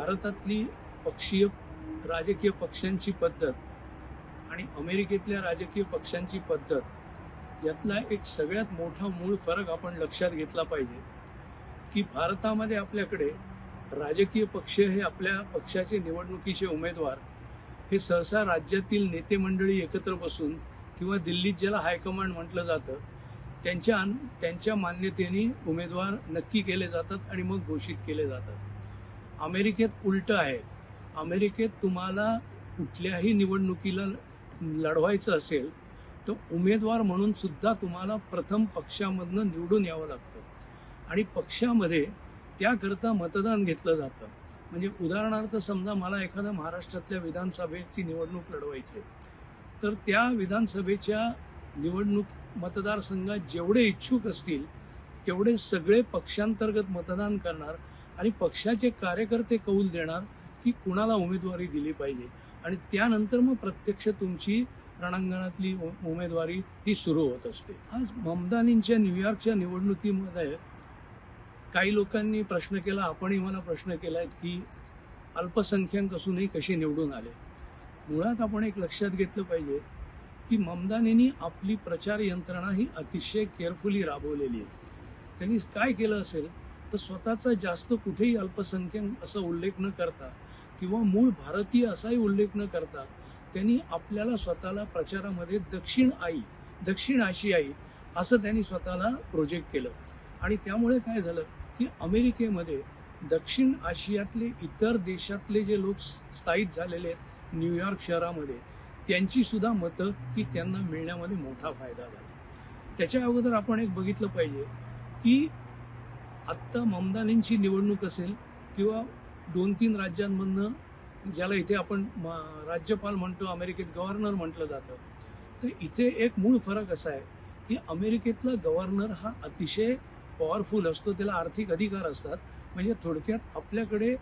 भारतातली पक्षीय राजकीय पक्षांची पद्धत आणि अमेरिकेतल्या राजकीय पक्षांची पद्धत यातला एक सगळ्यात मोठा मूळ फरक आपण लक्षात घेतला पाहिजे की भारतामध्ये आपल्याकडे राजकीय पक्ष हे आपल्या पक्षाचे निवडणुकीचे उमेदवार हे सहसा राज्यातील नेते मंडळी एकत्र बसून किंवा दिल्लीत ज्याला हायकमांड म्हटलं जातं त्यांच्या त्यांच्या मान्यतेने उमेदवार नक्की केले जातात आणि मग घोषित केले जातात. अमेरिकेत उलट आहे. अमेरिकेत तुम्हाला कुठल्याही निवडणुकीला लढवायचं असेल तर उमेदवार म्हणून सुद्धा तुम्हाला प्रथम पक्षामधनं निवडून यावं लागतं. आणि पक्षामध्ये त्याकरता मतदान घेतलं जातं. म्हणजे उदाहरणार्थ समजा मला एखाद्या महाराष्ट्रातल्या विधानसभेची निवडणूक लढवायची आहे. तर त्या विधानसभेच्या निवडणूक मतदारसंघात जेवढे इच्छुक असतील तेवढे सगळे पक्षांतर्गत मतदान करणार आणि पक्षाचे कार्यकर्ते कौल देणार की कुणाला उमेदवारी दिली पाहिजे. आणि त्यानंतर मग प्रत्यक्ष तुमची रणांगणातली उ- उमेदवारी ही सुरू होत असते. आज ममदानींच्या न्यूयॉर्कच्या निवडणुकीमध्ये काही लोकांनी प्रश्न केला आपणही मला प्रश्न केला आहेत की अल्पसंख्याक असूनही कसे निवडून आले? मुळात आपण एक लक्षात घेतलं पाहिजे की ममदानींनी आपली प्रचार यंत्रणा ही अतिशय केअरफुली राबवलेली आहे. त्यांनी काय केलं असेल? तर स्वतःचा जास्त कुठेही अल्पसंख्याक असा उल्लेख न करता किंवा मूळ भारतीय असाही उल्लेख न करता त्यांनी आपल्याला स्वतःला प्रचारामध्ये दक्षिण आई दक्षिण आशियाई असं त्यांनी स्वतःला प्रोजेक्ट केलं. आणि त्यामुळे काय झालं की अमेरिकेमध्ये दक्षिण आशियातले इतर देशातले जे लोक स्थायिक झालेले आहेत न्यूयॉर्क शहरामध्ये त्यांची सुद्धा मतं की त्यांना मिळण्यामध्ये मोठा फायदा झाला. त्याच्या अगोदर आपण एक बघितलं पाहिजे की आत्ता ममदानींची निवडणूक असेल किंवा दोन तीन राज्यांमधनं ज्याला इथे आपण म- राज्यपाल म्हणतो अमेरिकेत गव्हर्नर म्हटलं जातं. तर इथे एक मूळ फरक असा आहे की अमेरिकेतला गव्हर्नर हा अतिशय पॉवरफुल असतो त्याला आर्थिक अधिकार असतात. म्हणजे थोडक्यात आपल्याकडे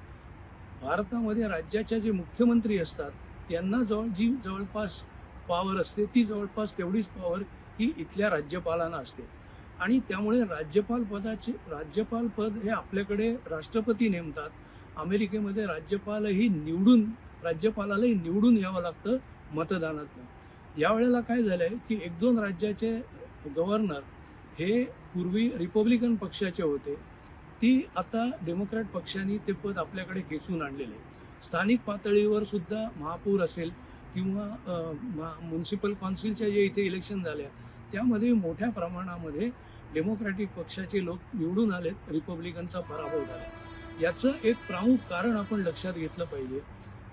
भारतामध्ये राज्याच्या जे मुख्यमंत्री असतात त्यांना जवळ जी जवळपास पॉवर असते ती जवळपास तेवढीच पॉवर ही इथल्या राज्यपालांना असते. आणि त्यामुळे राज्यपाल पदाचे राज्यपाल पद हे आपल्याकडे राष्ट्रपती नेमतात. अमेरिकेमध्ये राज्यपालही निवडून राज्यपालालाही निवडून यावं लागतं मतदानातनं. यावेळेला काय झालंय की एक दोन राज्याचे गव्हर्नर हे पूर्वी रिपब्लिकन पक्षाचे होते. ती आता डेमोक्रॅट पक्षाने ते पद आपल्याकडे खेचून आणलेले स्थानिक पातळीवर सुद्धा महापौर असेल किंवा म्युन्सिपल काउन्सिलच्या जे इथे इलेक्शन झाल्या त्यामध्ये मोठ्या प्रमाणामध्ये डेमोक्रॅटिक पक्षाचे लोक निवडून आलेत रिपब्लिकनचा पराभव झाला. याचं एक प्रमुख कारण आपण लक्षात घेतलं पाहिजे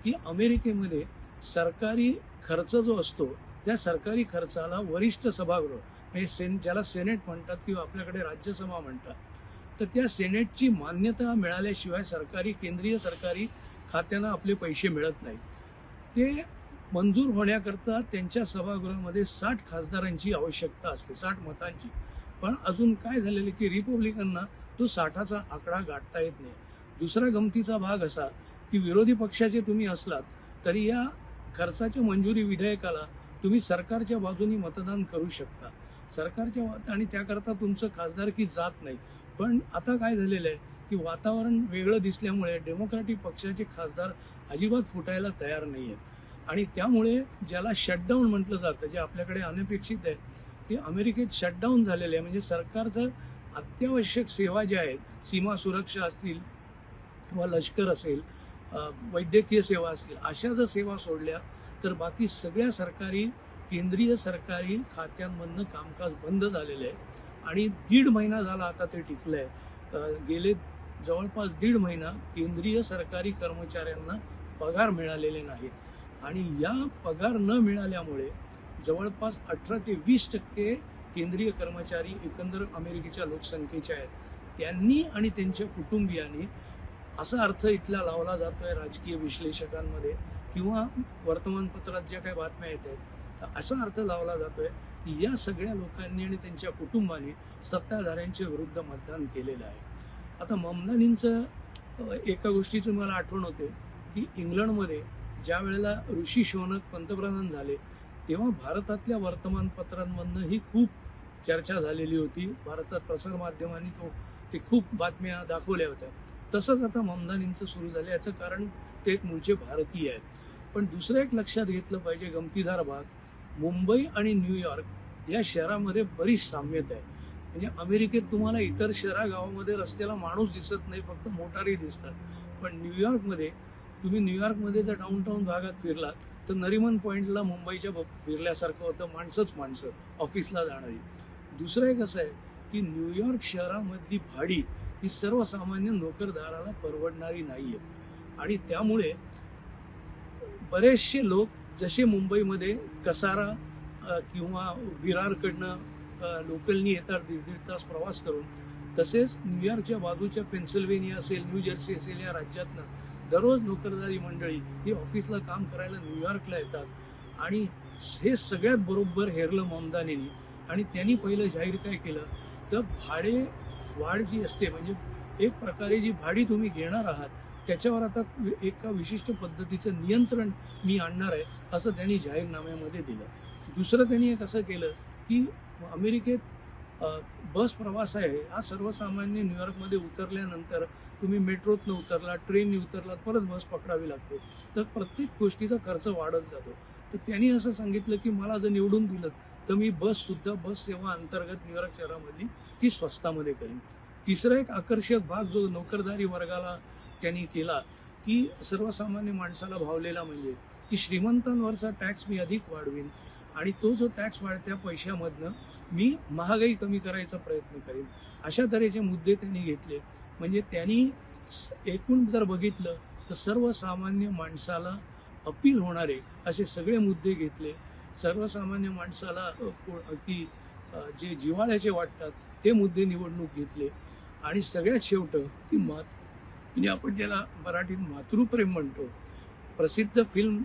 की अमेरिकेमध्ये सरकारी खर्च जो असतो त्या सरकारी खर्चाला वरिष्ठ सभागृह म्हणजे सेन ज्याला सेनेट म्हणतात किंवा आपल्याकडे राज्यसभा म्हणतात तर त्या सेनेटची मान्यता मिळाल्याशिवाय सरकारी केंद्रीय सरकारी खात्यांना आपले पैसे मिळत नाहीत. ते मंजूर होण्याकरता त्यांच्या सभागृहामध्ये साठ खासदारांची आवश्यकता असते साठ मतांची. पण अजून काय झालेलं की रिपब्लिकनना तो साठाचा आकडा गाठता येत नाही. दुसरा गमतीचा भाग असा की विरोधी पक्षाचे तुम्ही असलात तरी या खर्चाच्या मंजुरी विधेयकाला तुम्ही सरकारच्या बाजूनी मतदान करू शकता. सरकारच्या आणि त्याकरता तुमचं खासदारकी जात नाही. पण आता काय झालेलं आहे की वातावरण वेगळं दिसल्यामुळे डेमोक्रॅटिक पक्षाचे खासदार अजिबात फुटायला तयार नाही आहेत आणि त्यामुळे ज्याला शटडाऊन म्हटलं जातं जे आपल्याकडे अनपेक्षित आहे की अमेरिकेत शटडाऊन झालेलं आहे म्हणजे सरकारचं अत्यावश्यक सेवा ज्या आहेत सीमा सुरक्षा असतील किंवा लष्कर असेल वैद्यकीय सेवा असतील अशा जर सेवा सोडल्या तर बाकी सगळ्या सरकारी केंद्रीय सरकारी खात्यांमधनं कामकाज बंद झालेलं आहे. आणि दीड महिना झाला आता ते टिकलं आहे गेले जवळपास दीड महिना केंद्रीय सरकारी कर्मचाऱ्यांना पगार मिळालेले नाहीत. आणि या पगार न मिळाल्यामुळे जवळपास अठरा ते वीस टक्के केंद्रीय कर्मचारी एकंदर अमेरिकेच्या लोकसंख्येचे आहेत. त्यांनी आणि त्यांच्या कुटुंबियांनी असा अर्थ इथला लावला जातोय राजकीय विश्लेषकांमध्ये किंवा वर्तमानपत्रात ज्या काही बातम्या येत आहेत तर असा अर्थ लावला जातोय की या सगळ्या लोकांनी आणि त्यांच्या कुटुंबाने सत्ताधाऱ्यांच्या विरुद्ध मतदान केलेलं आहे. आता ममदानींचं एका गोष्टीचं मला आठवण होते की इंग्लंडमध्ये ज्या वेळेला ऋषी शोनक पंतप्रधान झाले तेव्हा भारतातल्या वर्तमानपत्रांमधनं ही खूप चर्चा झालेली होती. भारतात प्रसारमाध्यमांनी तो ते खूप बातम्या दाखवल्या होत्या. तसंच आता ममदानींचं सुरू झालं याचं कारण ते एक मूळचे भारतीय आहेत. पण दुसरं एक लक्षात घेतलं पाहिजे गमतीदार भाग. मुंबई आणि न्यूयॉर्क या शहरामध्ये बरीच साम्यता आहे म्हणजे अमेरिकेत तुम्हाला इतर शहरा गावामध्ये रस्त्याला माणूस दिसत नाही फक्त मोटारी दिसतात. पण न्यूयॉर्कमध्ये तुम्ही न्यूयॉर्कमध्ये जर डाऊनटाऊन भागात फिरलात तर नरिमन पॉईंटला मुंबईच्या फिरल्यासारखं होतं माणसंच माणसं ऑफिसला जाणारी. दुसरं एक असं आहे की न्यूयॉर्क शहरामधली भाडी ही सर्वसामान्य नोकरदाराला परवडणारी नाहीये. आणि त्यामुळे बरेचसे लोक जसे मुंबईमध्ये कसारा किंवा विरारकडनं लोकलनी येतात दीड दीड तास प्रवास करून तसेच न्यूयॉर्कच्या बाजूच्या पेन्सिल्वेनिया असेल न्यू जर्सी असेल या राज्यातनं दररोज नोकरदारी मंडळी ही ऑफिसला काम करायला न्यूयॉर्कला येतात. आणि हे सगळ्यात बरोबर हेरलं ममदानीने. आणि त्यांनी पहिलं जाहीर काय केलं? तर भाडे वाढ जी असते म्हणजे एक प्रकारे जी भाडी तुम्ही घेणार आहात त्याच्यावर आता एका विशिष्ट पद्धतीचं नियंत्रण मी आणणार आहे असं त्यांनी जाहीरनाम्यामध्ये दिलं. दुसरं त्यांनी एक असं केलं की अमेरिकेत बस प्रवास आहे. हा सर्वसामान्य न्यूयॉर्कमध्ये उतरल्यानंतर तुम्ही मेट्रोतनं उतरला ट्रेननी उतरलात परत बस पकडावी लागते. तर प्रत्येक गोष्टीचा खर्च वाढत जातो. तर त्यांनी असं सांगितलं की मला जर निवडून दिलं तर मी बस सुद्धा बस सेवा अंतर्गत न्यूयॉर्क शहरामधली ही स्वस्तामध्ये करेन. तिसरा एक आकर्षक भाग जो नोकरदारी वर्गाला त्यांनी केला की सर्वसामान्य माणसाला भावलेला म्हणजे की श्रीमंतांवरचा टॅक्स मी अधिक वाढवीन. आणि तो जो टॅक्स वाढत्या पैशामधनं मी महागाई कमी करायचा प्रयत्न करेन. अशा तऱ्हेचे मुद्दे त्यांनी घेतले. म्हणजे त्यांनी एकूण जर बघितलं तर सर्वसामान्य माणसाला अपील होणारे असे सगळे मुद्दे घेतले. सर्वसामान्य माणसाला को- अगदी जे जिव्हाळ्याचे वाटतात ते मुद्दे निवडणूक घेतले. आणि सगळ्यात शेवट की मात म्हणजे आपण ज्याला मराठीत मातृप्रेम म्हणतो प्रसिद्ध फिल्म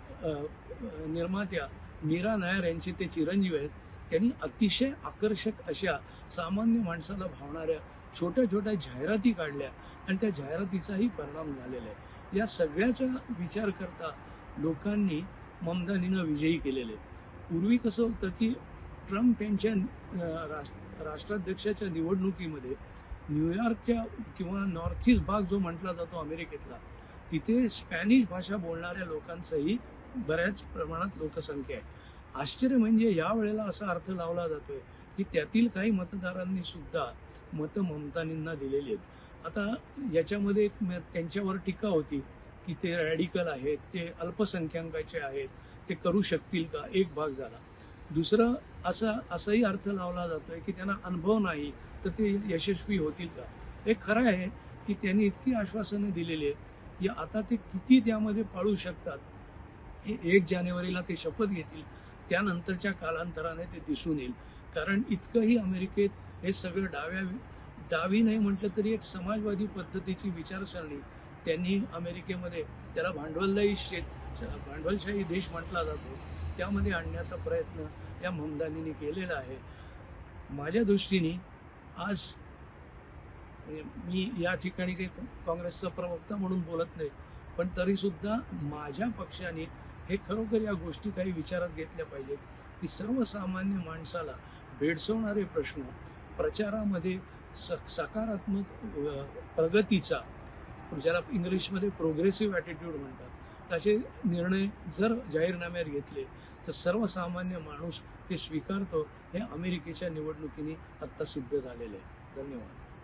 निर्मात्या मीरा नायर यांचे ते चिरंजीव आहेत. त्यांनी अतिशय आकर्षक अशा सामान्य माणसाला भावणाऱ्या छोट्या छोट्या जाहिराती काढल्या आणि त्या जाहिरातीचाही परिणाम झालेला आहे. या सगळ्याचा विचार करता लोकांनी ममदानीनं विजयी केलेले पूर्वी कसं होतं की ट्रम्प यांच्या राष्ट्र राष्ट्राध्यक्षाच्या निवडणुकीमध्ये न्यूयॉर्कच्या किंवा नॉर्थ ईस्ट भाग जो म्हटला जातो अमेरिकेतला तिथे स्पॅनिश भाषा बोलणाऱ्या लोकांचंही बऱ्याच प्रमाणात लोकसंख्या आहे. आश्चर्य म्हणजे या वेळेला असा अर्थ लावला जातोय की त्यातील काही मतदारांनी सुद्धा मतं ममतानींना दिलेली आहेत. आता याच्यामध्ये एक म- त्यांच्यावर टीका होती की ते रॅडिकल आहेत ते अल्पसंख्याकाचे आहेत ते करू शकतील का? एक भाग झाला. दुसरं असा असाही अर्थ लावला जातोय की त्यांना अनुभव नाही तर ते यशस्वी होतील का? हे खरं आहे की त्यांनी इतकी आश्वासनं दिलेली आहेत की आता ते किती त्यामध्ये पाळू शकतात. एक जानेवारीला ते शपथ घेतील त्यानंतरच्या कालांतराने ते दिसून येईल. कारण इतकंही अमेरिकेत हे सगळं डाव्या डावी नाही म्हटलं तरी एक समाजवादी पद्धतीची विचारसरणी त्यांनी अमेरिकेमध्ये त्याला भांडवलदायी शेत भांडवलशाही देश म्हटला जातो त्यामध्ये आणण्याचा प्रयत्न या ममदानीने केलेला आहे. माझ्या दृष्टीने आज मी या ठिकाणी काही काँग्रेसचा प्रवक्ता म्हणून बोलत नाही पण तरीसुद्धा माझ्या पक्षाने हे खरोखर या गोष्टी काही विचारात घेतल्या पाहिजेत की सर्वसामान्य माणसाला भेडसवणारे प्रश्न प्रचारामध्ये स सकारात्मक प्रगतीचा ज्याला इंग्लिशमध्ये प्रोग्रेसिव्ह ॲटिट्यूड म्हणतात त्याचे निर्णय जर जाहीरनाम्यात घेतले तर सर्वसामान्य माणूस ते स्वीकारतो हे अमेरिकेच्या निवडणुकीने आत्ता सिद्ध झालेलं आहे. धन्यवाद.